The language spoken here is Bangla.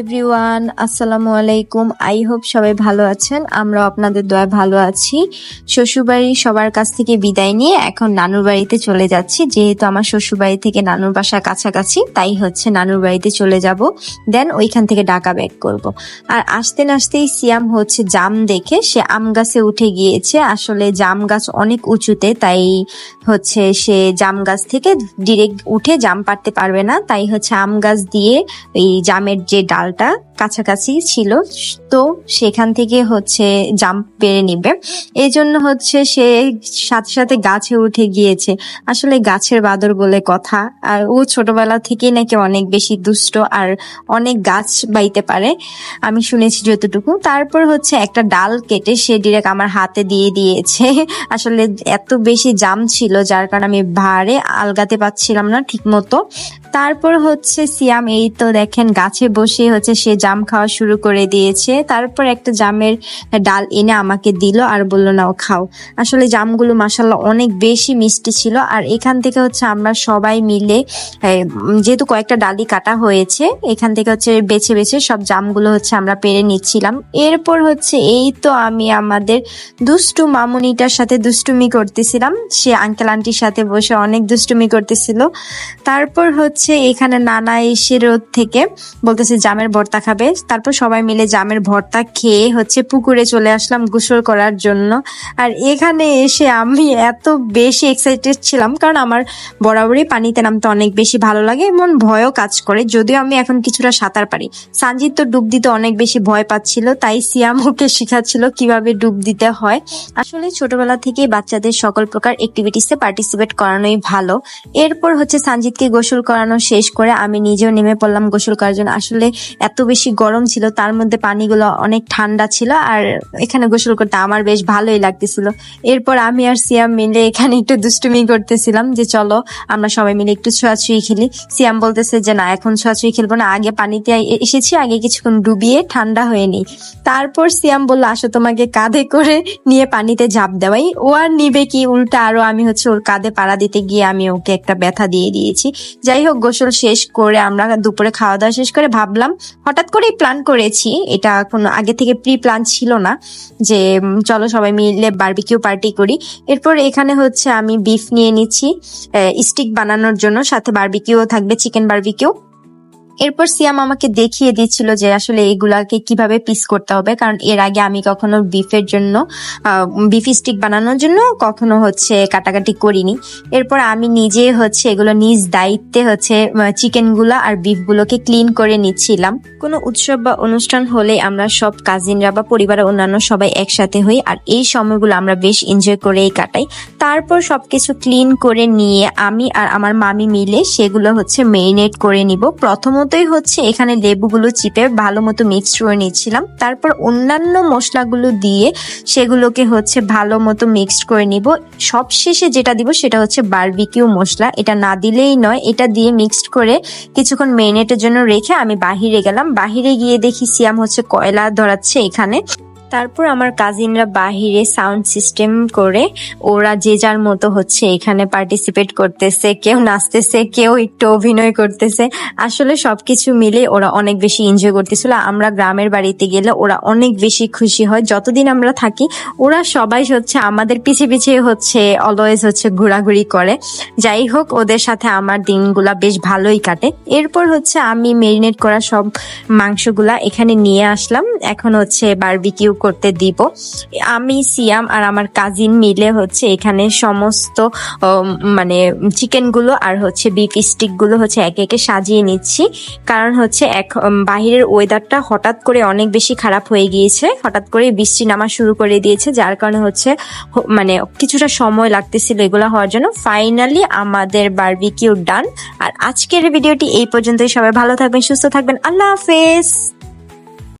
এভরিওয়ান আসসালামু আলাইকুম। আই হোপ সবাই ভালো আছেন। আমরা আপনাদের দয়া ভালো আছি। শ্বশুরবাড়ি সবার কাছ থেকে বিদায় নিয়ে এখন নানুর বাড়িতে চলে যাচ্ছি। যেহেতু আমার শ্বশুরবাড়ি থেকে নানুর বাসা কাছাকাছি, তাই হচ্ছে নানুর বাড়িতে চলে যাব। দেন ওইখান থেকে ঢাকা ব্যাক করব। আর আসতে না আসতেই সিয়াম হচ্ছে জাম দেখে, সে আম গাছে উঠে গিয়েছে। আসলে জাম গাছ অনেক উঁচুতে, তাই হচ্ছে সে জাম গাছ থেকে ডিরেক্ট উঠে জাম পারতে পারবে না। তাই হচ্ছে আম গাছ দিয়ে এই জামের যে falta কাছাকাছি ছিল, তো সেখান থেকে হচ্ছে জাম্প পেরে নিবে। এই জন্য হচ্ছে সে সাথে সাথে গাছে উঠে গিয়েছে। আসলে গাছের বাদর বলে কথা। আর ও ছোটবেলা থেকেই নাকি অনেক বেশি দুষ্ট আর অনেক গাছ বাইতে পারে। আমি শুনেছি যতটুকু। তারপর হচ্ছে একটা ডাল কেটে সে ডিরেক্ট আমার হাতে দিয়ে দিয়েছে। আসলে এত বেশি জাম ছিল, যার কারণে আমি ভারে আলগাতে পারছিলাম না ঠিক মতো তারপর হচ্ছে সিয়াম, এই তো দেখেন, গাছে বসে হচ্ছে সে জাম খাওয়া শুরু করে দিয়েছে। তারপর একটা জামের ডাল এনে আমাকে দিল আর বলল, নাও খাও। আসলে জামগুলো মাসাল্লাহ অনেক বেশি মিষ্টি ছিল। আর এখান থেকে হচ্ছে আমরা সবাই মিলে যেহেতু কয়েকটা ডালি কাটা হয়েছে, এখান থেকে হচ্ছে বেছে বেছে সব জামগুলো হচ্ছে আমরা পেরে নিচ্ছিলাম। এরপর হচ্ছে এই তো আমি আমাদের দুষ্টু মামুনিটার সাথে দুষ্টুমি করতেছিলাম। সে আঙ্কেল আন্টির সাথে বসে অনেক দুষ্টুমি করতেছিল। তারপর হচ্ছে এখানে নানা এসে রোদ থেকে বলতেছে, জামের ভর্তা খাবে। তারপর সবাই মিলে জামের ভর্তা খেয়ে হচ্ছে পুকুরে চলে আসলাম গোসল করার জন্য। আর এখানে এসে আমি এত বেশি এক্সাইটেড ছিলাম, কারণ আমার বরাবরই পানিতে নামতে অনেক বেশি ভালো লাগে এমন ভয়ও কাজ করে। যদিও আমি এখন কিছুটা সাঁতার পারি। সানজিৎ তো ডুব দিতে অনেক বেশি ভয় পাচ্ছিল, তাই সিয়াম ওকে শেখাচ্ছিল কীভাবে ডুব দিতে হয়। আসলে ছোটবেলা থেকে বাচ্চাদের সকল প্রকার অ্যাক্টিভিটিসে পার্টিসিপেট করানোই ভালো। এরপর হচ্ছে সানজিৎকে গোসল করানো শেষ করে আমি নিজেও নেমে পড়লাম গোসল করার জন্য। আসলে এত বেশি গরম ছিল, তার মধ্যে পানিগুলো অনেক ঠান্ডা ছিল আর এখানে গোসল করতে আমার বেশ ভালোই লাগতেছিল। এরপর আমি আর সিয়াম মিলে এখানে একটু দুষ্টুমি করতেছিলাম যে চলো আমরা সবাই মিলে একটু ছোঁয়াছুঁই খেলি। সিয়াম বলতেছে যে না, এখন ছোঁয়াছুঁই খেলব না, আগে পানিতে এসেছি, আগে কিছুক্ষণ ডুবিয়ে ঠান্ডা হয়ে নিই। তারপর সিয়াম বলল, আসো তোমাকে কাঁধে করে নিয়ে পানিতে ঝাঁপ দেওয়াই। ও আর নিবে কি, উল্টা আরও আমি হচ্ছে ওর কাঁধে পাড়া দিতে গিয়ে আমি ওকে একটা ব্যথা দিয়ে দিয়েছি। যাই হোক, গোসল শেষ করে আমরা দুপুরে খাওয়া দাওয়া শেষ করে ভাবলাম, হঠাৎ করেই প্ল্যান করেছি। এটা কোনো আগে থেকে প্রি প্ল্যান ছিল না যে চলো সবাই মিলে বার্বিকিউ পার্টি করি। এরপর এখানে হচ্ছে আমি বিফ নিয়ে নিচ্ছি স্টিক বানানোর জন্য। সাথে বারবিকিউ থাকবে চিকেন বারবিকিউ এরপর সিয়াম আমাকে দেখিয়ে দিচ্ছিল যে আসলে এগুলাকে কীভাবে পিস করতে হবে। কারণ এর আগে আমি কখনো বিফের জন্য বিফ স্টিক বানানোর জন্য কখনো হচ্ছে কাটাকাটি করিনি। এরপর আমি নিজে হচ্ছে এগুলো নিজ দায়িত্বে হচ্ছে চিকেনগুলো আর বিফ গুলোকে ক্লিন করে নিচ্ছিলাম। কোনো উৎসব বা অনুষ্ঠান হলে আমরা সব কাজিনরা বা পরিবারের অন্যান্য সবাই একসাথে হই আর এই সময়গুলো আমরা বেশ এনজয় করেই কাটাই। তারপর সবকিছু ক্লিন করে নিয়ে আমি আর আমার মামি মিলে সেগুলো হচ্ছে মেরিনেট করে নিব। প্রথমতই হচ্ছে এখানে লেবুগুলো চিপে ভালো মতো মিক্স করে নিচ্ছিলাম। তারপর অন্যান্য মশলাগুলো দিয়ে সেগুলোকে হচ্ছে ভালো মতো মিক্সড করে নিব। সবশেষে যেটা দিব সেটা হচ্ছে বারবিকিউ মশলা। এটা না দিলেই নয়, এটা দিয়ে মিক্সড করে কিছুক্ষণ মেরিনেটের জন্য রেখে আমি বাহিরে গেলাম। বাহিরে গিয়ে দেখি সিয়াম হচ্ছে কয়লা ধরাচ্ছে এখানে। তারপর আমার কাজিনরা বাহিরে সাউন্ড সিস্টেম করে ওরা যে যার মতো হচ্ছে এখানে পার্টিসিপেট করতেছে, কেউ নাচতেছে, কেউ একটু অভিনয় করতেছে। আসলে সবকিছু মিলে ওরা অনেক বেশি এনজয় করতেছিল। আমরা গ্রামের বাড়িতে গেলে ওরা অনেক বেশি খুশি হয়। যতদিন আমরা থাকি, ওরা সবাই হচ্ছে আমাদের পিছে পিছে হচ্ছে অলওয়েজ হচ্ছে ঘোরাঘুরি করে। যাই হোক, ওদের সাথে আমার দিনগুলা বেশ ভালোই কাটে। এরপর হচ্ছে আমি মেরিনেট করা সব মাংসগুলা এখানে নিয়ে আসলাম। এখন হচ্ছে বারবিকিউ করতে দিব। আমি, সিয়াম আর আমার কাজিন মিলে হচ্ছে এখানে সমস্ত মানে চিকেনগুলো আর হচ্ছে বিফ স্টিকগুলো হচ্ছে একে একে সাজিয়ে নিচ্ছি। কারণ হচ্ছে এক বাহিরের ওয়েদারটা হঠাৎ করে অনেক বেশি খারাপ হয়ে গিয়েছে। হঠাৎ করে বৃষ্টি নামা শুরু করে দিয়েছে, যার কারণে হচ্ছে মানে কিছুটা সময় লাগতেছিল এগুলো হওয়ার জন্য। ফাইনালি আমাদের বারবিকিউ ডান। আর আজকের ভিডিওটি এই পর্যন্তই। সবাই ভালো থাকবেন, সুস্থ থাকবেন। আল্লাহ হাফেজ।